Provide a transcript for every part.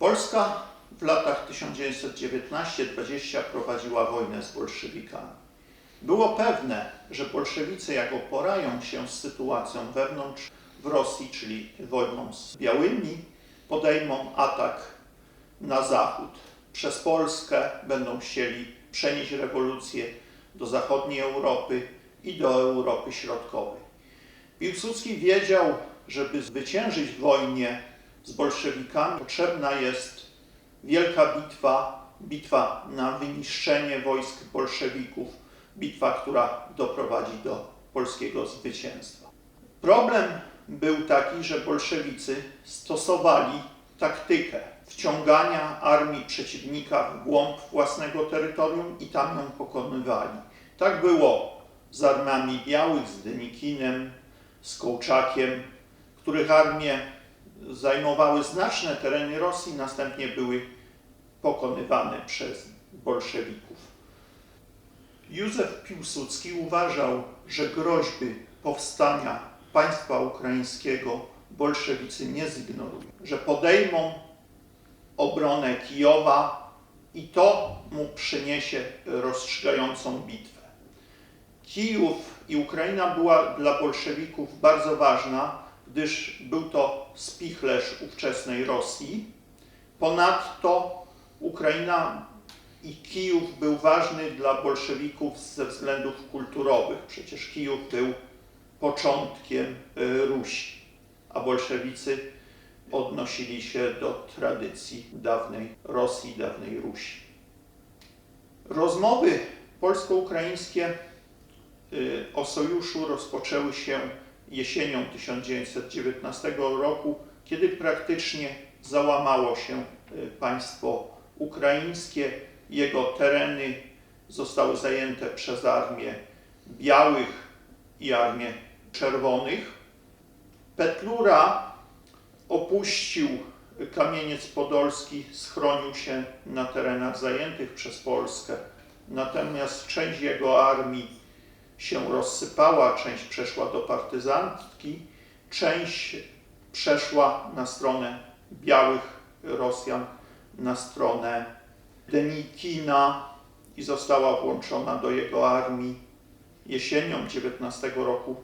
Polska w latach 1919-20 prowadziła wojnę z bolszewikami. Było pewne, że bolszewicy, jak oporają się z sytuacją wewnątrz w Rosji, czyli wojną z białymi, podejmą atak na zachód. Przez Polskę będą chcieli przenieść rewolucję do zachodniej Europy i do Europy Środkowej. Piłsudski wiedział, żeby zwyciężyć w wojnie z bolszewikami, potrzebna jest wielka bitwa, bitwa na wyniszczenie wojsk bolszewików, bitwa, która doprowadzi do polskiego zwycięstwa. Problem był taki, że bolszewicy stosowali taktykę wciągania armii przeciwnika w głąb własnego terytorium i tam ją pokonywali. Tak było z armiami białych, z Denikinem, z Kołczakiem, których armie zajmowały znaczne tereny Rosji, następnie były pokonywane przez bolszewików. Józef Piłsudski uważał, że groźby powstania państwa ukraińskiego bolszewicy nie zignorują, że podejmą obronę Kijowa i to mu przyniesie rozstrzygającą bitwę. Kijów i Ukraina była dla bolszewików bardzo ważna, gdyż był to spichlerz ówczesnej Rosji. Ponadto Ukraina i Kijów był ważny dla bolszewików ze względów kulturowych. Przecież Kijów był początkiem y, Rusi, a bolszewicy odnosili się do tradycji dawnej Rosji, dawnej Rusi. Rozmowy polsko-ukraińskie y, o sojuszu rozpoczęły się jesienią 1919 roku, kiedy praktycznie załamało się y, państwo ukraińskie. Jego tereny zostały zajęte przez armię białych i armię czerwonych. Petlura opuścił Kamieniec Podolski, schronił się na terenach zajętych przez Polskę. Natomiast część jego armii się rozsypała, część przeszła do partyzantki, część przeszła na stronę białych Rosjan, na stronę Denikina i została włączona do jego armii. Jesienią 19 roku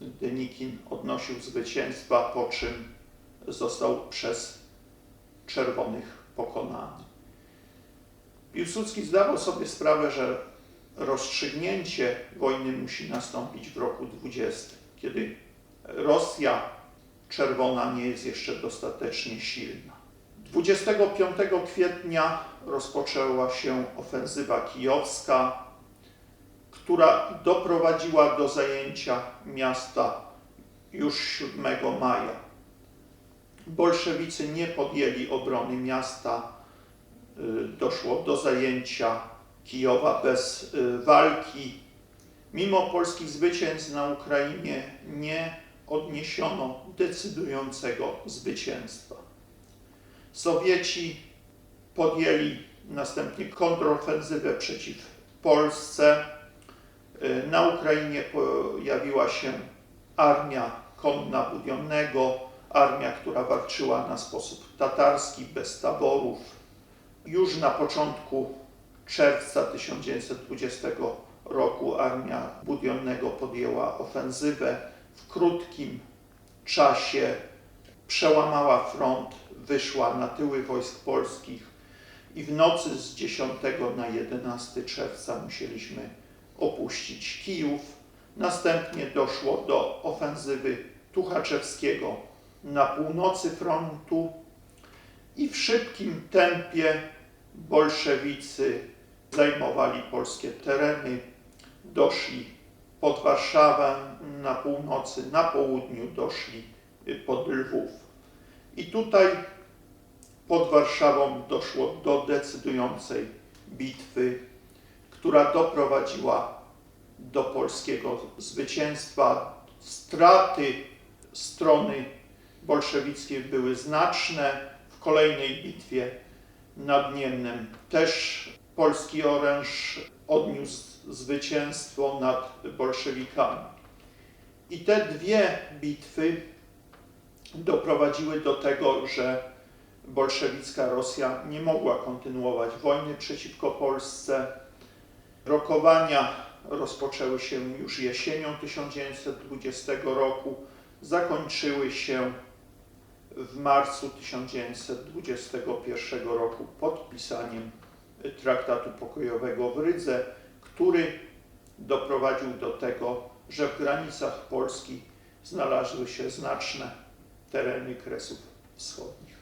Denikin odnosił zwycięstwa, po czym został przez czerwonych pokonany. Piłsudski zdawał sobie sprawę, że rozstrzygnięcie wojny musi nastąpić w roku 20, kiedy Rosja czerwona nie jest jeszcze dostatecznie silna. 25 kwietnia rozpoczęła się ofensywa kijowska, która doprowadziła do zajęcia miasta już 7 maja. Bolszewicy nie podjęli obrony miasta, y, doszło do zajęcia Kijowa bez y, walki. Mimo polskich zwycięstw na Ukrainie nie odniesiono decydującego zwycięstwa. Sowieci podjęli następnie kontrofensywę przeciw Polsce. Y, Na Ukrainie pojawiła się armia konna Budionnego, armia, która walczyła na sposób tatarski, bez taborów. Już na początku czerwca 1920 roku armia Budionnego podjęła ofensywę. W krótkim czasie przełamała front, wyszła na tyły wojsk polskich i w nocy z 10 na 11 czerwca musieliśmy opuścić Kijów. Następnie doszło do ofensywy Tuchaczewskiego na północy frontu i w szybkim tempie bolszewicy zajmowali polskie tereny, doszli pod Warszawę na północy, na południu doszli pod Lwów. I tutaj pod Warszawą doszło do decydującej bitwy, która doprowadziła do polskiego zwycięstwa. Straty strony bolszewickiej były znaczne. W kolejnej bitwie nad Niemnem też polski oręż odniósł zwycięstwo nad bolszewikami. I te dwie bitwy doprowadziły do tego, że bolszewicka Rosja nie mogła kontynuować wojny przeciwko Polsce. Rokowania rozpoczęły się już jesienią 1920 roku, zakończyły się w marcu 1921 roku podpisaniem traktatu pokojowego w Rydze, który doprowadził do tego, że w granicach Polski znalazły się znaczne tereny Kresów Wschodnich.